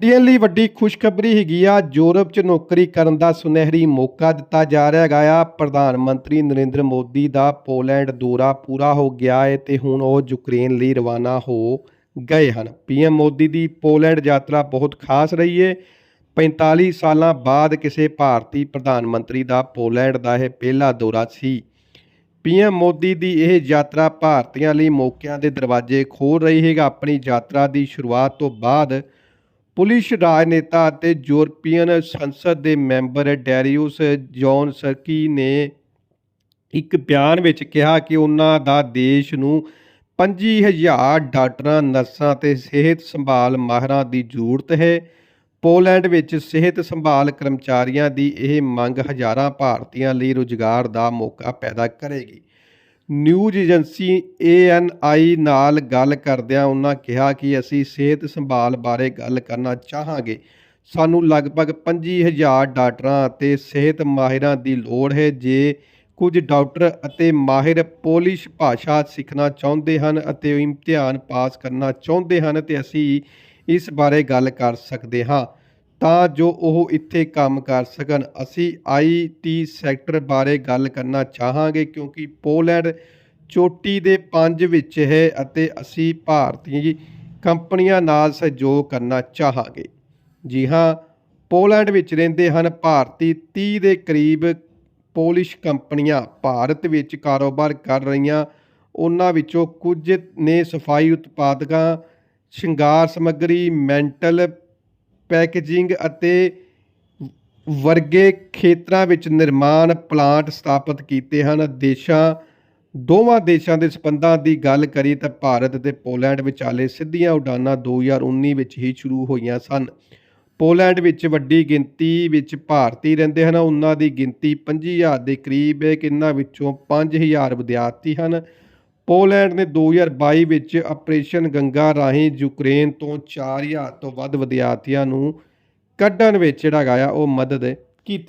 Indian ਲਈ ਵੱਡੀ ਖੁਸ਼ਖਬਰੀ ਹੈਗੀ ਆ। ਯੂਰਪ 'ਚ ਨੌਕਰੀ ਕਰਨ ਦਾ ਸੁਨਹਿਰੀ ਮੌਕਾ ਦਿੱਤਾ ਜਾ ਰਿਹਾ ਹੈਗਾ ਆ। ਪ੍ਰਧਾਨ ਮੰਤਰੀ ਨਰਿੰਦਰ ਮੋਦੀ ਦਾ ਪੋਲੈਂਡ ਦੌਰਾ ਪੂਰਾ ਹੋ ਗਿਆ ਹੈ ਤੇ ਹੁਣ ਉਹ ਯੂਕਰੇਨ ਲਈ ਰਵਾਨਾ ਹੋ ਗਏ ਹਨ। ਪੀਐਮ ਮੋਦੀ ਦੀ ਪੋਲੈਂਡ ਯਾਤਰਾ ਬਹੁਤ ਖਾਸ ਰਹੀ ਹੈ 45 ਸਾਲਾਂ ਬਾਅਦ ਕਿਸੇ ਭਾਰਤੀ ਪ੍ਰਧਾਨ ਮੰਤਰੀ ਦਾ ਪੋਲੈਂਡ ਦਾ ਇਹ ਪਹਿਲਾ ਦੌਰਾ ਸੀ। ਪੀਐਮ ਮੋਦੀ ਦੀ ਇਹ ਯਾਤਰਾ ਭਾਰਤੀਆਂ ਲਈ ਮੌਕਿਆਂ ਦੇ ਦਰਵਾਜ਼ੇ ਖੋਲ੍ਹ ਰਹੀ ਹੈਗਾ। ਆਪਣੀ ਯਾਤਰਾ ਦੀ ਸ਼ੁਰੂਆਤ ਤੋਂ ਬਾਅਦ ਪੁਲਿਸ ਰਾਜਨੇਤਾ ਅਤੇ ਯੂਰਪੀਅਨ ਸੰਸਦ ਦੇ ਮੈਂਬਰ ਡੈਰੀਉਸ ਜੌਨ ਸਰਕੀ ਨੇ ਇੱਕ ਬਿਆਨ ਵਿੱਚ ਕਿਹਾ ਕਿ ਉਹਨਾਂ ਦਾ ਦੇਸ਼ ਨੂੰ 25000 ਡਾਕਟਰਾਂ ਨਰਸਾਂ ਤੇ ਸਿਹਤ ਸੰਭਾਲ ਮਾਹਰਾਂ ਦੀ ਜ਼ਰੂਰਤ ਹੈ। ਪੋਲੈਂਡ ਵਿੱਚ ਸਿਹਤ ਸੰਭਾਲ ਕਰਮਚਾਰੀਆਂ ਦੀ ਇਹ ਮੰਗ ਹਜ਼ਾਰਾਂ ਭਾਰਤੀਆਂ ਲਈ ਰੁਜ਼ਗਾਰ ਦਾ ਮੌਕਾ ਪੈਦਾ ਕਰੇਗੀ। ਨਿਊਜ਼ ਏਜੰਸੀ ANI ਨਾਲ ਗੱਲ ਕਰਦਿਆਂ ਉਹਨਾਂ ਕਿਹਾ ਕਿ ਅਸੀਂ ਸਿਹਤ ਸੰਭਾਲ ਬਾਰੇ ਗੱਲ ਕਰਨਾ ਚਾਹਾਂਗੇ। ਸਾਨੂੰ ਲਗਭਗ 25000 ਡਾਕਟਰਾਂ ਅਤੇ ਸਿਹਤ ਮਾਹਿਰਾਂ ਦੀ ਲੋੜ ਹੈ। ਜੇ ਕੁਝ ਡਾਕਟਰ ਅਤੇ ਮਾਹਿਰ ਪੋਲਿਸ਼ ਭਾਸ਼ਾ ਸਿੱਖਣਾ ਚਾਹੁੰਦੇ ਹਨ ਅਤੇ ਇਮਤਿਹਾਨ ਪਾਸ ਕਰਨਾ ਚਾਹੁੰਦੇ ਹਨ, ਤੇ ਅਸੀਂ ਇਸ ਬਾਰੇ ਗੱਲ ਕਰ ਸਕਦੇ ਹਾਂ। ਤਾਂ ਜੋ ਉਹ ਇੱਥੇ ਕੰਮ ਕਰ ਸਕਣ। ਅਸੀਂ ਆਈਟੀ ਸੈਕਟਰ ਬਾਰੇ ਗੱਲ ਕਰਨਾ ਚਾਹਾਂਗੇ ਕਿਉਂਕਿ ਪੋਲੈਂਡ ਚੋਟੀ ਦੇ ਪੰਜ ਵਿੱਚ ਹੈ ਅਤੇ ਅਸੀਂ ਭਾਰਤੀ ਕੰਪਨੀਆਂ ਨਾਲ ਸਹਿਯੋਗ ਕਰਨਾ ਚਾਹਾਂਗੇ। ਜੀ ਹਾਂ, ਪੋਲੈਂਡ ਵਿੱਚ ਰਹਿੰਦੇ ਹਨ ਭਾਰਤੀ 30 ਦੇ ਕਰੀਬ ਪੋਲਿਸ਼ ਕੰਪਨੀਆਂ। ਭਾਰਤ ਵਿੱਚ ਕਾਰੋਬਾਰ ਕਰ ਰਹੀਆਂ ਉਹਨਾਂ ਵਿੱਚੋਂ ਕੁਝ ਨੇ ਸਫ਼ਾਈ ਉਤਪਾਦਕਾਂ, ਸ਼ਿੰਗਾਰ ਸਮੱਗਰੀ, ਮੈਂਟਲ ਪੈਕੇਜਿੰਗ ਅਤੇ ਵਰਗੇ ਖੇਤਰਾਂ ਵਿੱਚ ਨਿਰਮਾਣ ਪਲਾਂਟ ਸਥਾਪਿਤ ਕੀਤੇ ਹਨ। ਦੇਸ਼ਾਂ, ਦੋਵਾਂ ਦੇਸ਼ਾਂ ਦੇ ਸਬੰਧਾਂ ਦੀ ਗੱਲ ਕਰੀ ਤਾਂ ਭਾਰਤ ਅਤੇ ਪੋਲੈਂਡ ਵਿਚਾਲੇ ਸਿੱਧੀਆਂ ਉਡਾਨਾਂ 2019 ਵਿੱਚ ਹੀ ਸ਼ੁਰੂ ਹੋਈਆਂ ਸਨ। ਪੋਲੈਂਡ ਵਿੱਚ ਵੱਡੀ ਗਿਣਤੀ ਵਿੱਚ ਭਾਰਤੀ ਰਹਿੰਦੇ ਹਨ। ਉਹਨਾਂ ਦੀ ਗਿਣਤੀ 25000 ਦੇ ਕਰੀਬ ਹੈ। ਕਿ ਇਹਨਾਂ ਵਿੱਚੋਂ 5000 ਵਿਦਿਆਰਥੀ ਹਨ। ਪੋਲੈਂਡ ਨੇ 2022 ਵਿੱਚ ਆਪਰੇਸ਼ਨ ਗੰਗਾ ਰਾਹੀਂ ਯੂਕਰੇਨ ਤੋਂ 4000 ਤੋਂ ਵੱਧ ਵਿਦਿਆਰਥੀਆਂ ਨੂੰ ਕੱਢਣ ਵਿੱਚ ਜਿਹੜਾ ਹੈਗਾ ਉਹ ਮਦਦ ਕੀਤੀ।